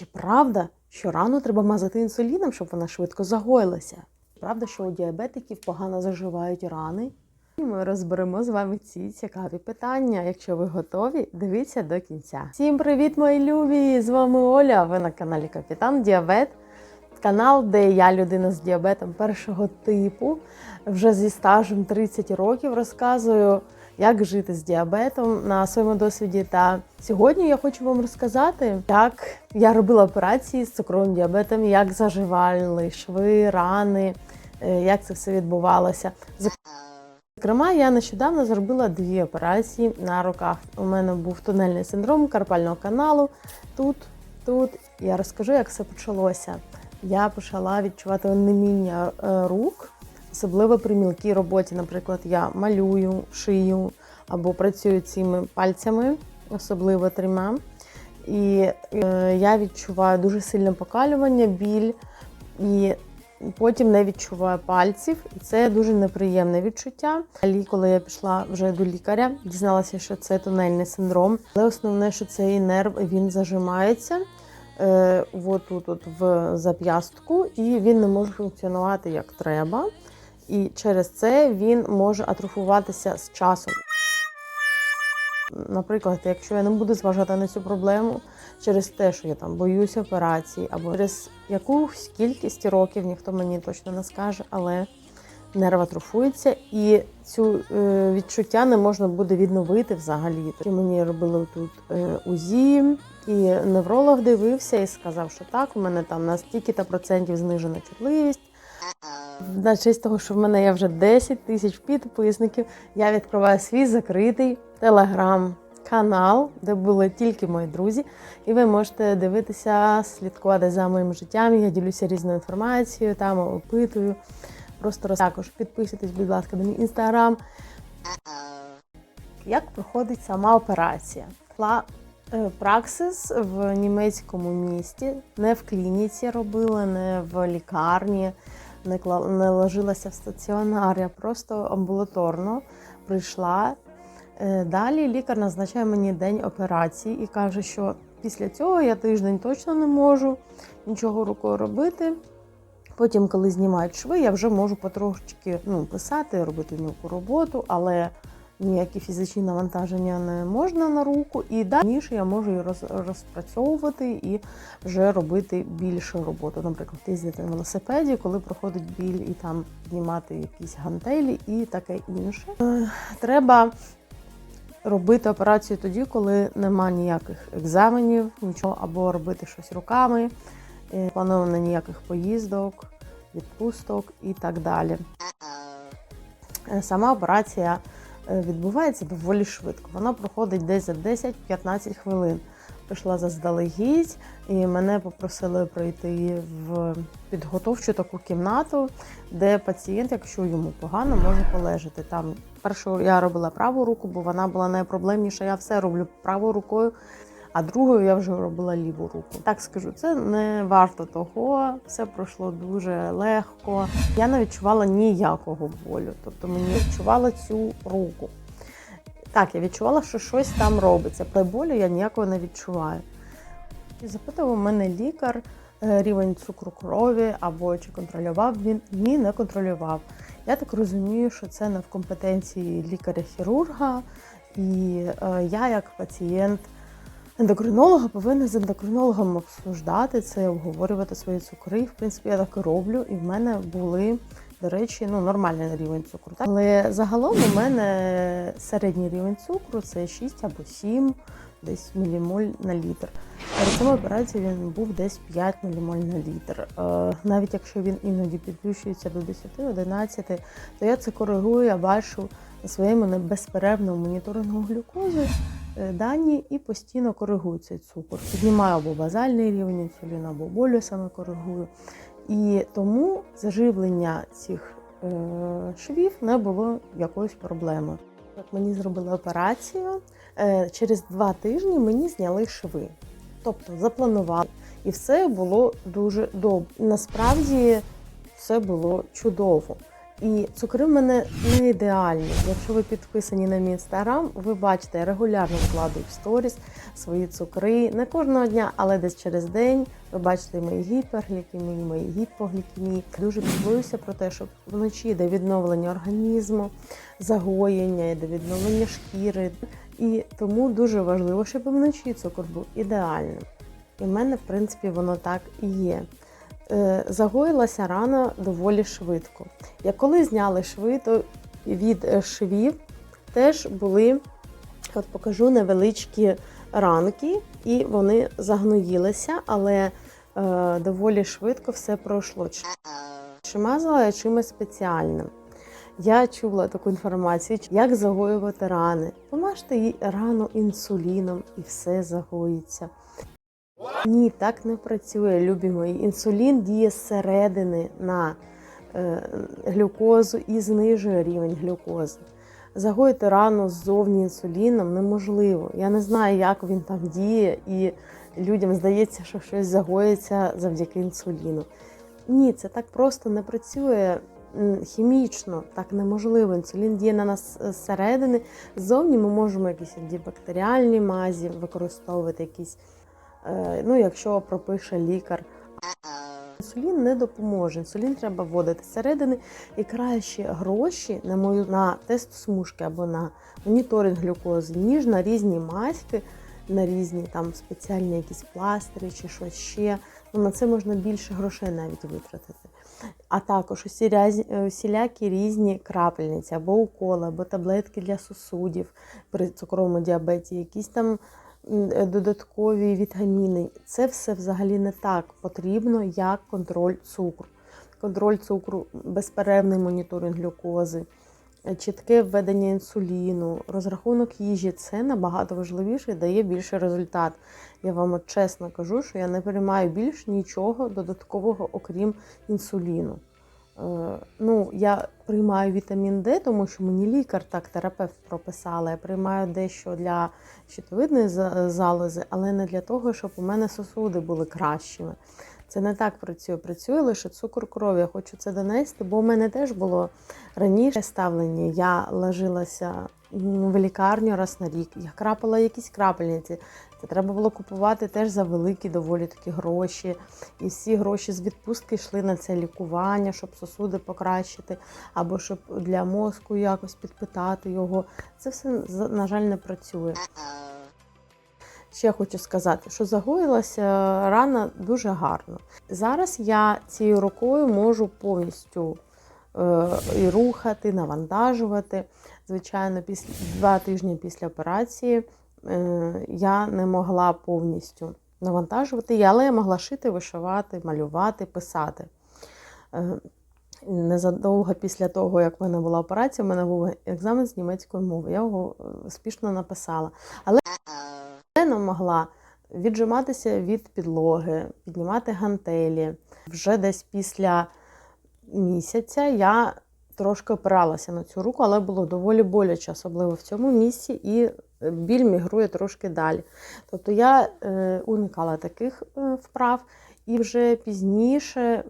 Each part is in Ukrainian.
Чи правда, що рану треба мазати інсуліном, щоб вона швидко загоїлася? Правда, що у діабетиків погано заживають рани? Ми розберемо з вами ці цікаві питання. Якщо ви готові, дивіться до кінця. Всім привіт, мої любі! З вами Оля. Ви на каналі Капітан Діабет. Канал, де я людина з діабетом першого типу, вже зі стажем 30 років розказую, як жити з діабетом на своєму досвіді. Та сьогодні я хочу вам розказати, як я робила операції з цукровим діабетом, як заживали шви, рани, е, як це все відбувалося. Зокрема, я нещодавно зробила дві операції на руках. У мене був тунельний синдром карпального каналу. Тут, тут я розкажу, як все почалося. Я почала відчувати онеміння е, рук, особливо при мілкій роботі. Наприклад, я малюю, шию або працюю цими пальцями, особливо трьома. І е, я відчуваю дуже сильне покалювання, біль. І Потім не відчуваю пальців, і це дуже неприємне відчуття. Далі, коли я пішла вже до лікаря, дізналася, що це тунельний синдром. Але основне, що цей нерв він зажимається е, от тут, от в зап'ястку, і він не може функціонувати як треба. І через це він може атрофуватися з часом. Наприклад, якщо я не буду зважати на цю проблему через те, що я там боюся операції, або через якусь кількість років, ніхто мені точно не скаже, але нерв атрофується, і цю е, відчуття не можна буде відновити взагалі. Тоді мені робили тут е, УЗІ, і невролог дивився і сказав, що так, у мене там на стільки-то процентів знижена чутливість. На честь того, що в мене є вже 10 тисяч підписників, я відкриваю свій закритий телеграм-канал, де були тільки мої друзі, і ви можете дивитися, слідкувати за моїм життям. Я ділюся різною інформацією, там опитую. Просто роз... також підписуйтесь, будь ласка, на мій інстаграм. Як проходить сама операція? Е, Праксис в німецькому місті, не в клініці робила, не в лікарні, не, кла- не ложилася в стаціонар, я просто амбулаторно прийшла. Е, Далі лікар назначає мені день операції і каже, що після цього я тиждень точно не можу нічого рукою робити. Потім, коли знімають шви, я вже можу потрошки ну, писати, робити мілку роботу, але ніякі фізичні навантаження не можна на руку. І далі я можу її роз, розпрацьовувати і вже робити більшу роботу. Наприклад, їздити на велосипеді, коли проходить біль, і там піднімати якісь гантелі і таке інше. Е, Треба робити операцію тоді, коли нема ніяких екзаменів, нічого, або робити щось руками, е, плановано ніяких поїздок, відпусток і так далі. Сама операція відбувається доволі швидко. Вона проходить десь за 10-15 хвилин. Прийшла заздалегідь, і мене попросили пройти в підготовчу таку кімнату, де пацієнт, якщо йому погано, може полежати. Там першу я робила праву руку, бо вона була найпроблемніша. Я все роблю правою рукою, а другою я вже робила ліву руку. Так скажу, це не варто того. Все пройшло дуже легко. Я не відчувала ніякого болю, тобто мені відчувала цю руку. Так, я відчувала, що щось там робиться. При болю я ніякого не відчуваю. І запитував мене лікар е, рівень цукру крові або чи контролював він. Ні, не контролював. Я так розумію, що це не в компетенції лікаря-хірурга, і е, я, як пацієнт ендокринолога, повинна з ендокринологом обсуждати це, обговорювати свої цукри. В принципі, я так і роблю, і в мене були. До речі, ну нормальний рівень цукру. Так? Але загалом у мене середній рівень цукру це 6 або 7 десь мілімоль на літр. Перед цим операцією він був десь 5 мілімоль на літр. Е, навіть якщо він іноді підвищується до 10-11, то я це коригую, я бачу на своєму безперервному моніторингу глюкози дані і постійно коригую цей цукор. Піднімаю або базальний рівень інсуліну, або болюсами коригую. І тому заживлення цих е, швів не було якоюсь проблемою. Як мені зробили операцію, е, через два тижні мені зняли шви. Тобто запланували. І все було дуже добре. Насправді все було чудово. І цукри в мене не ідеальні. Якщо ви підписані на мій інстаграм, ви бачите, я регулярно вкладаю в сторіс свої цукри. Не кожного дня, але десь через день. Ви бачите мої гіперглікемії, мої гіпоглікемії. Дуже піклуюся про те, щоб вночі йде відновлення організму, загоєння, йде відновлення шкіри. І тому дуже важливо, щоб вночі цукор був ідеальним. І в мене, в принципі, воно так і є. Е, Загоїлася рана доволі швидко. Як коли зняли шви, то від е, швів теж були, от покажу, невеличкі ранки, і вони загноїлися, але е, доволі швидко все пройшло. Чи- мазала я чимось спеціальним? Я чула таку інформацію, як загоювати рани. Помажте їй рану інсуліном і все загоїться. Ні, так не працює, любі мої. Інсулін діє зсередини на е, глюкозу і знижує рівень глюкози. Загоїти рану ззовні інсуліном неможливо. Я не знаю, як він там діє, і людям здається, що щось загоїться завдяки інсуліну. Ні, це так просто не працює хімічно, так неможливо. Інсулін діє на нас е, зсередини. Ззовні ми можемо якісь антибактеріальні мазі використовувати, якісь, ну, якщо пропише лікар. Інсулін не допоможе. Інсулін треба вводити зсередини і краще гроші на мою на тест смужки або на моніторинг глюкози, ніж на різні маськи, на різні там спеціальні якісь пластирі чи щось ще. Ну, на це можна більше грошей навіть витратити. А також усі рязі- е, усілякі різні крапельниці, або уколи, або таблетки для сосудів при цукровому діабеті, якісь там е, додаткові вітаміни. Це все взагалі не так потрібно, як контроль цукру. Контроль цукру, безперервний моніторинг глюкози, е, чітке введення інсуліну, розрахунок їжі це набагато важливіше і дає більший результат. Я вам чесно кажу, що я не приймаю більш нічого додаткового, окрім інсуліну. Е, Ну, я приймаю вітамін Д, тому що мені лікар, так, терапевт прописала. Я приймаю дещо для щитовидної залози, але не для того, щоб у мене сосуди були кращими. Це не так працює. Працює лише цукор крові. Я хочу це донести, бо у мене теж було раніше ставлення. Я ложилася в лікарню раз на рік. Я крапала якісь крапельниці. Це треба було купувати теж за великі доволі такі гроші. І всі гроші з відпустки йшли на це лікування, щоб сосуди покращити, або щоб для мозку якось підпитати його. Це все, на жаль, не працює. Ще хочу сказати, що загоїлася рана дуже гарно. Зараз я цією рукою можу повністю і рухати, навантажувати. Звичайно, після два тижні після операції е, я не могла повністю навантажувати, але я могла шити, вишивати, малювати, писати. Е, Незадовго після того, як в мене була операція, в мене був екзамен з німецької мови. Я його е, успішно написала. Але я не могла віджиматися від підлоги, піднімати гантелі. Вже десь після місяця я трошки опиралася на цю руку, але було доволі боляче, особливо в цьому місці, і е, біль мігрує трошки далі. Тобто я е, уникала таких е, вправ, і вже пізніше,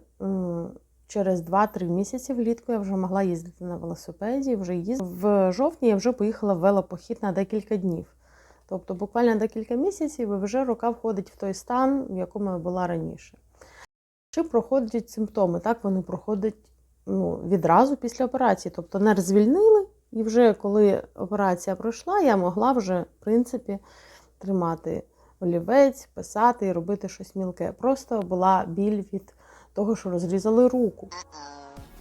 через 2-3 місяці влітку, я вже могла їздити на велосипеді, вже їздила. В жовтні я вже поїхала в велопохід на декілька днів. Тобто буквально декілька місяців і вже рука входить в той стан, в якому я була раніше. Чи проходять симптоми? Так, вони проходять ну, відразу після операції. Тобто нерв звільнили, і вже коли операція пройшла, я могла вже, в принципі, тримати олівець, писати і робити щось мілке. Просто була біль від того, що розрізали руку.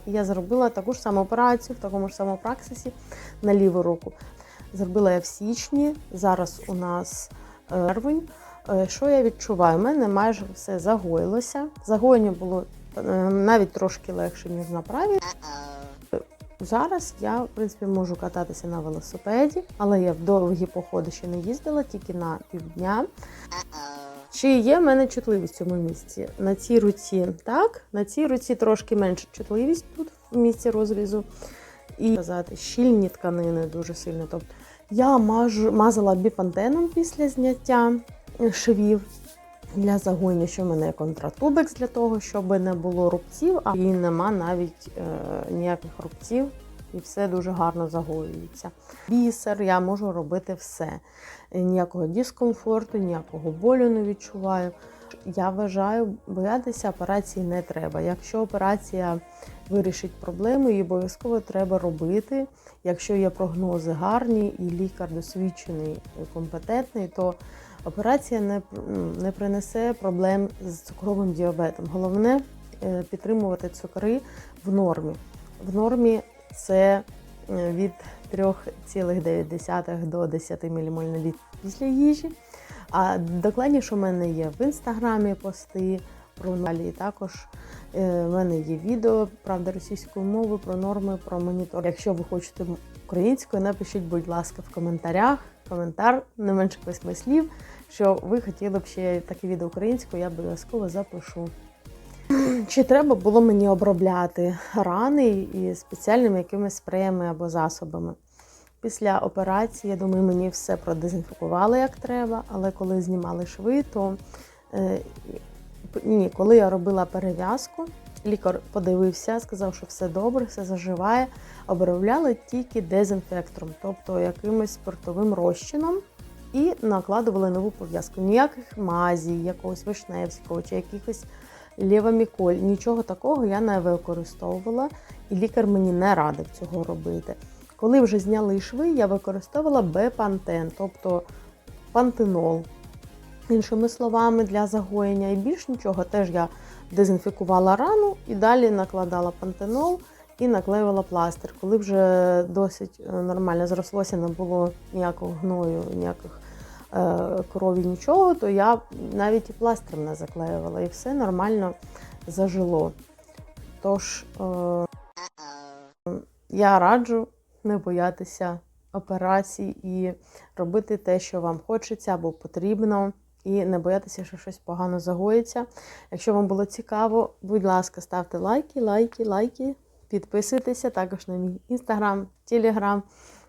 Я зробила таку ж саму операцію в такому ж самому праксисі на ліву руку. Зробила я в січні. Зараз у нас е, червень. Е, Що я відчуваю? У мене майже все загоїлося. Загоєння було е, навіть трошки легше, ніж на правій. Зараз я, в принципі, можу кататися на велосипеді, але я в довгі походи ще не їздила, тільки на півдня. Чи є в мене чутливість в цьому місці? На цій руці так, на цій руці трошки менша чутливість тут в місці розрізу. І казати, щільні тканини дуже сильно. Тобто я мажу, мазала біпантеном після зняття швів. Для загоїння, що в мене контратубекс для того, щоб не було рубців, а і нема навіть е, ніяких рубців, і все дуже гарно загоюється. Бісер, я можу робити все. Ніякого дискомфорту, ніякого болю не відчуваю. Я вважаю, боятися операції не треба. Якщо операція вирішить проблему, її обов'язково треба робити. Якщо є прогнози гарні і лікар досвідчений і компетентний, то операція не, не принесе проблем з цукровим діабетом. Головне е, підтримувати цукри в нормі. В нормі це е, від 3,9 до 10 ммоль на після їжі. А докладніше у мене є в інстаграмі пости про нормалі. Також е, в мене є відео, правда, російською мовою про норми, про монітор. Якщо ви хочете українською, напишіть, будь ласка, в коментарях. Коментар не менше восьми слів, що ви хотіли б ще таке відео українською, я обов'язково запишу. Чи треба було мені обробляти рани і спеціальними якимись спреями або засобами? Після операції, я думаю, мені все продезінфікували як треба, але коли знімали шви, то е, ні, коли я робила перев'язку, лікар подивився, сказав, що все добре, все заживає. Обробляли тільки дезінфектором, тобто якимось спиртовим розчином, і накладували нову пов'язку. Ніяких мазі, якогось вишневського чи якихось лєваміколь, нічого такого я не використовувала, і лікар мені не радив цього робити. Коли вже зняли шви, я використовувала бепантен, тобто пантенол. Іншими словами, для загоєння і більш нічого, теж я дезінфікувала рану і далі накладала пантенол і наклеювала пластир. Коли вже досить е, нормально зрослося, не було ніякого гною, ніяких е, крові, нічого, то я навіть і пластиром не заклеювала, і все нормально зажило. Тож е, я раджу не боятися операцій і робити те, що вам хочеться або потрібно, і не боятися, що щось погано загоїться. Якщо вам було цікаво, будь ласка, ставте лайки, лайки, лайки, підписуйтеся також на мій інстаграм, телеграм,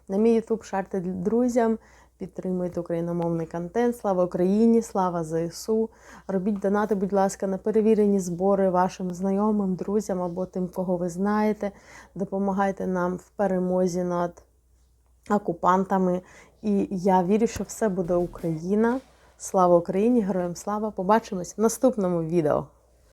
на мій ютуб, шарте друзям. Підтримуйте україномовний контент. Слава Україні! Слава ЗСУ! Робіть донати, будь ласка, на перевірені збори вашим знайомим, друзям або тим, кого ви знаєте. Допомагайте нам в перемозі над окупантами. І я вірю, що все буде Україна. Слава Україні! Героям слава! Побачимось в наступному відео.